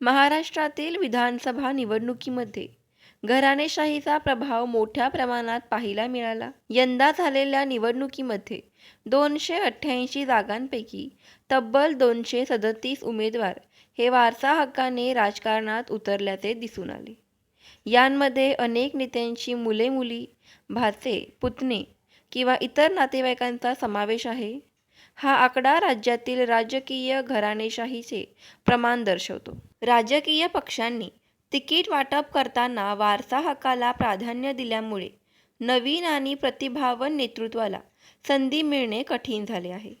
महाराष्ट्रातील विधानसभा निवडणुकीमध्ये घराणेशाहीचा प्रभाव मोठ्या प्रमाणात पाहायला मिळाला. यंदा झालेल्या निवडणुकीमध्ये दोनशे अठ्ठ्याऐंशी जागांपैकी तब्बल दोनशे सदतीस उमेदवार हे वारसा हक्काने राजकारणात उतरल्याचे दिसून आले. यांमध्ये अनेक नेत्यांची मुले मुली भाचे पुतणे किंवा इतर नातेवाईकांचा समावेश आहे. हा आकडा राज्यातील राजकीय घराणेशाहीचे प्रमाण दर्शवतो. राजकीय पक्षांनी तिकीट वाटप करताना वारसा हक्काला प्राधान्य दिल्यामुळे नवीन आणि प्रतिभावन नेतृत्वाला संधी मिळणे कठीण झाले आहे.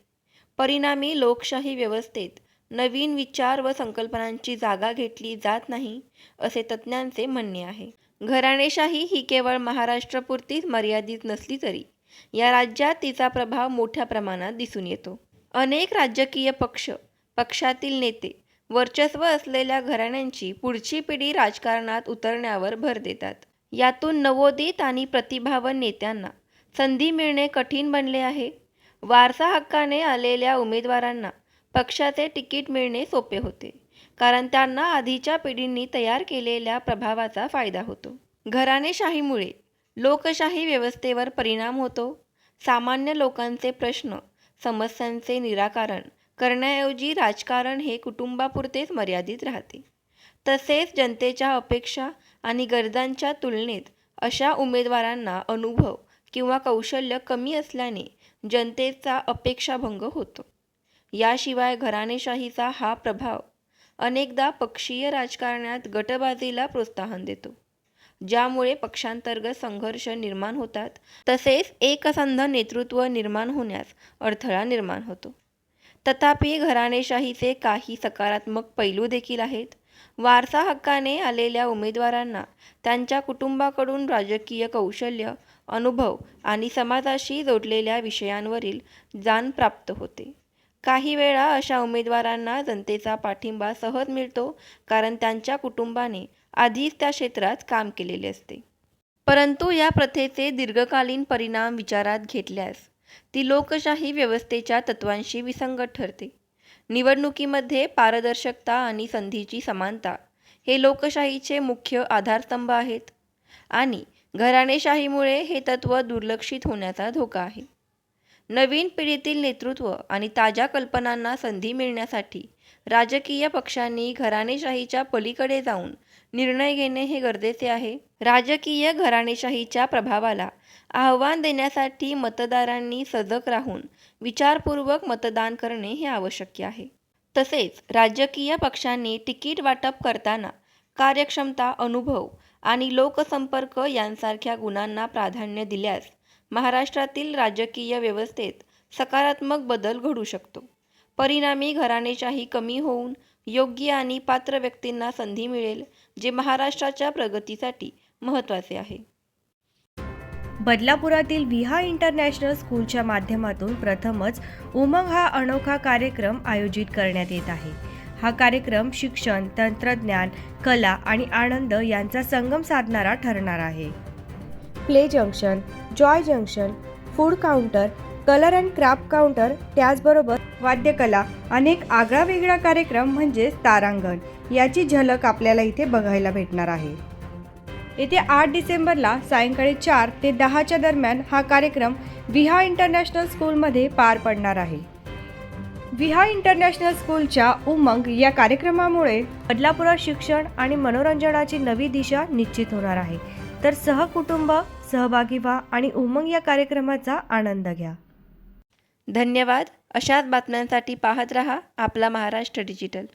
परिणामी लोकशाही व्यवस्थेत नवीन विचार व संकल्पनांची जागा घेतली जात नाही असे तज्ज्ञांचे म्हणणे आहे. घराणेशाही ही केवळ महाराष्ट्रापुरतीच मर्यादित नसली तरी या राज्यात तिचा प्रभाव मोठ्या प्रमाणात दिसून येतो. अनेक राजकीय पक्ष पक्षातील नेते वर्चस्व असलेल्या घराण्यांची पुढची पिढी राजकारणात उतरण्यावर भर देतात. यातून नवोदित आणि प्रतिभावन नेत्यांना संधी मिळणे कठीण बनले आहे. वारसा हक्काने आलेल्या उमेदवारांना पक्षाचे तिकीट मिळणे सोपे होते कारण त्यांना आधीच्या पिढींनी तयार केलेल्या प्रभावाचा फायदा होतो. घराणेशाहीमुळे लोकशाही व्यवस्थेवर परिणाम होतो. सामान्य लोकांचे प्रश्न समस्यांचे निराकरण करण्याऐवजी राजकारण हे कुटुंबापुरतेच मर्यादित राहते. तसेच जनतेच्या अपेक्षा आणि गरजांच्या तुलनेत अशा उमेदवारांना अनुभव किंवा कौशल्य कमी असल्याने जनतेचा अपेक्षाभंग होतो. याशिवाय घराणेशाहीचा हा प्रभाव अनेकदा पक्षीय राजकारणात गटबाजीला प्रोत्साहन देतो. ज्यामुळे पक्षांतर्गत संघर्ष निर्माण होतात तसेच एकसंध नेतृत्व निर्माण होण्यास अडथळा निर्माण होतो. तथापि घराणेशाहीचे काही सकारात्मक पैलू देखील आहेत. वारसा हक्काने आलेल्या उमेदवारांना त्यांच्या कुटुंबाकडून राजकीय कौशल्य अनुभव आणि समाजाशी जोडलेल्या विषयांवरील जाण प्राप्त होते. काही वेळा अशा उमेदवारांना जनतेचा पाठिंबा सहज मिळतो कारण त्यांच्या कुटुंबाने आधीच त्या क्षेत्रात काम केलेले असते. परंतु या प्रथेचे दीर्घकालीन परिणाम विचारात घेतल्यास ती लोकशाही व्यवस्थेच्या तत्वांशी विसंगत ठरते. निवडणुकीमध्ये पारदर्शकता आणि संधीची समानता हे लोकशाहीचे मुख्य आधारस्तंभ आहेत आणि घराणेशाहीमुळे हे तत्त्व दुर्लक्षित होण्याचा धोका आहे. नवीन पिढीतील नेतृत्व आणि ताज्या कल्पनांना संधी मिळण्यासाठी राजकीय पक्षांनी घराणेशाहीच्या पलीकडे जाऊन निर्णय घेणे हे गरजेचे आहे. राजकीय घराणेशाहीच्या प्रभावाला आव्हान देण्यासाठी मतदारांनी सजग राहून विचारपूर्वक मतदान करणे हे आवश्यक आहे. तसेच राजकीय पक्षांनी तिकीट वाटप करताना कार्यक्षमता अनुभव आणि लोकसंपर्क यांसारख्या गुणांना प्राधान्य दिल्यास महाराष्ट्रातील राजकीय व्यवस्थेत सकारात्मक बदल घडू शकतो. परिणामी घराणेशाही कमी होऊन योग्य आणि पात्र व्यक्तींना संधी मिळेल जे महाराष्ट्राच्या प्रगतीसाठी महत्त्वाचे आहे. बदलापुरातील विहा इंटरनॅशनल स्कूलच्या माध्यमातून प्रथमच उमंग हा अनोखा कार्यक्रम आयोजित करण्यात येत आहे. हा कार्यक्रम शिक्षण तंत्रज्ञान कला आणि आनंद यांचा संगम साधणारा ठरणार आहे. Play junction joy junction food counter colour and craft counter त्याचबरोबर वाद्यकला अनेक आगळा वेगळा कार्यक्रम म्हणजेच तारांगण. याची झलक आपल्याला इथे बघायला भेटणार आहे. येथे आठ डिसेंबरला सायंकाळी चार ते दहाच्या दरम्यान हा कार्यक्रम विहा इंटरनॅशनल स्कूलमध्ये पार पडणार आहे. विहा इंटरनॅशनल स्कूलच्या उमंग या कार्यक्रमामुळे बदलापुरात शिक्षण आणि मनोरंजनाची नवी दिशा निश्चित होणार आहे. तर सहकुटुंब सहभागी व्हा आणि उमंग या कार्यक्रमाचा आनंद घ्या. धन्यवाद. अशाच बातम्यांसाठी पाहत रहा आपला महाराष्ट्र डिजिटल.